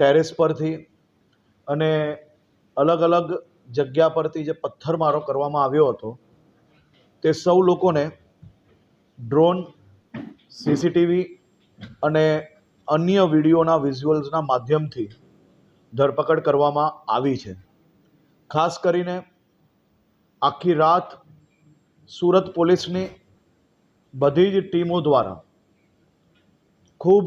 Terrace પરથી અને અલગ અલગ જગ્યા પરથી જે પથ્થરમારો કરવામાં આવ્યો હતો, તે સૌ લોકોને ડ્રોન, સીસીટીવી અને અન્ય વિડીયોના વિઝ્યુઅલ્સના માધ્યમથી ધરપકડ કરવામાં આવી છે. ખાસ કરીને આખી રાત સુરત પોલીસની બધી જ ટીમો દ્વારા ખૂબ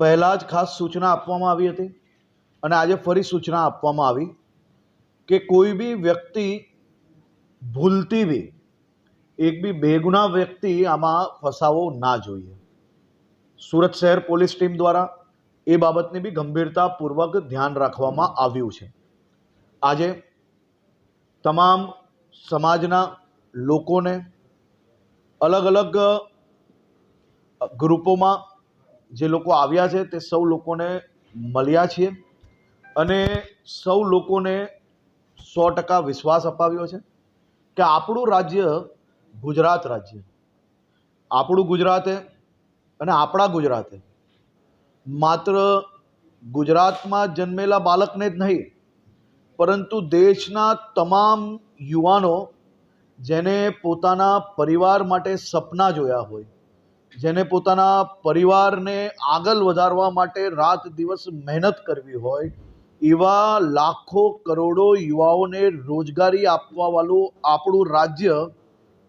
પહેલાં જ ખાસ સૂચના આપવામાં આવી હતી અને આજે ફરી સૂચના આપવામાં આવી કે કોઈ બી વ્યક્તિ ભૂલતી બી, એક બી બેગુના વ્યક્તિ આમાં ફસાવો ના જોઈએ. સુરત શહેર પોલીસ ટીમ દ્વારા એ બાબતને બી ગંભીરતાપૂર્વક ધ્યાન રાખવામાં આવ્યું છે. આજે તમામ સમાજના લોકોને અલગ અલગ ગ્રુપોમાં જે લોકો આવ્યા છે તે સૌ લોકોને મળ્યા છીએ અને સૌ લોકોને સો ટકા વિશ્વાસ અપાવ્યો છે કે આપણું રાજ્ય ગુજરાત રાજ્ય. આપણું ગુજરાતે અને આપણા ગુજરાતે માત્ર ગુજરાતમાં જન્મેલા બાળકને જ નહીં, પરંતુ દેશના તમામ યુવાનો જેને પોતાના પરિવાર માટે સપના જોયા હોય જેને પોતાના પરિવારને આગળ વધારવા માટે રાત દિવસ મહેનત કરવી હોય, એવા લાખો કરોડો યુવાઓને રોજગારી આપવાવાળું આપણું રાજ્ય,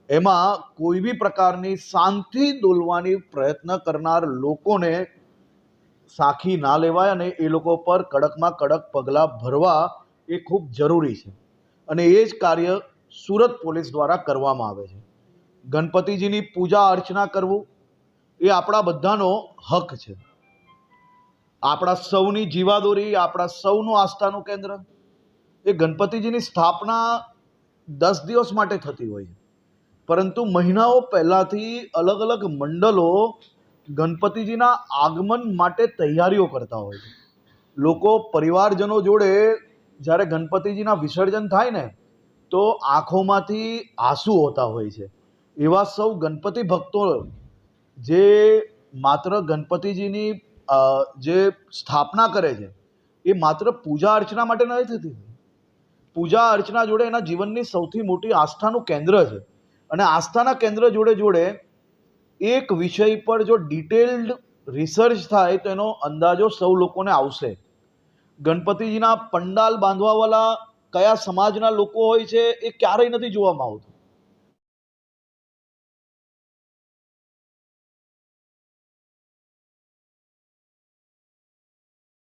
એમાં કોઈ બી પ્રકારની શાંતિ દોલવાની પ્રયત્ન કરનાર લોકોને સાખી ના લેવાય અને એ લોકો પર કડકમાં કડક પગલાં ભરવા એ ખૂબ જરૂરી છે. અને એ જ કાર્ય સુરત પોલીસ દ્વારા કરવામાં આવે છે. ગણપતિજીની પૂજા અર્ચના કરવું એ આપણા બધાનો હક છે. આપણા સૌની જીવાદોરી, આપણા સૌનું આસ્થાનું કેન્દ્ર. એ ગણપતિજીની સ્થાપના દસ દિવસ માટે થતી હોય પરંતુ મહિનાઓ પહેલાંથી અલગ અલગ મંડળો ગણપતિજીના આગમન માટે તૈયારીઓ કરતા હોય છે. લોકો પરિવારજનો જોડે જ્યારે ગણપતિજીના વિસર્જન થાય ને, તો આંખોમાંથી આંસુ હોતા હોય છે. એવા સૌ ગણપતિ ભક્તો જે માત્ર ગણપતિજીની જે સ્થાપના કરે છે, એ માત્ર પૂજા અર્ચના માટે નથી થતી. પૂજા અર્ચના જોડે એના જીવનની સૌથી મોટી આસ્થાનું કેન્દ્ર છે. અને આસ્થાના કેન્દ્ર જોડે જોડે એક વિષય પર જો ડિટેલ્ડ રિસર્ચ થાય, તો એનો અંદાજો સૌ લોકોને આવશે. ગણપતિજીના પંડાલ બાંધવાવાળા કયા સમાજના લોકો હોય છે, એ ક્યારેય નથી જોવામાં આવતું.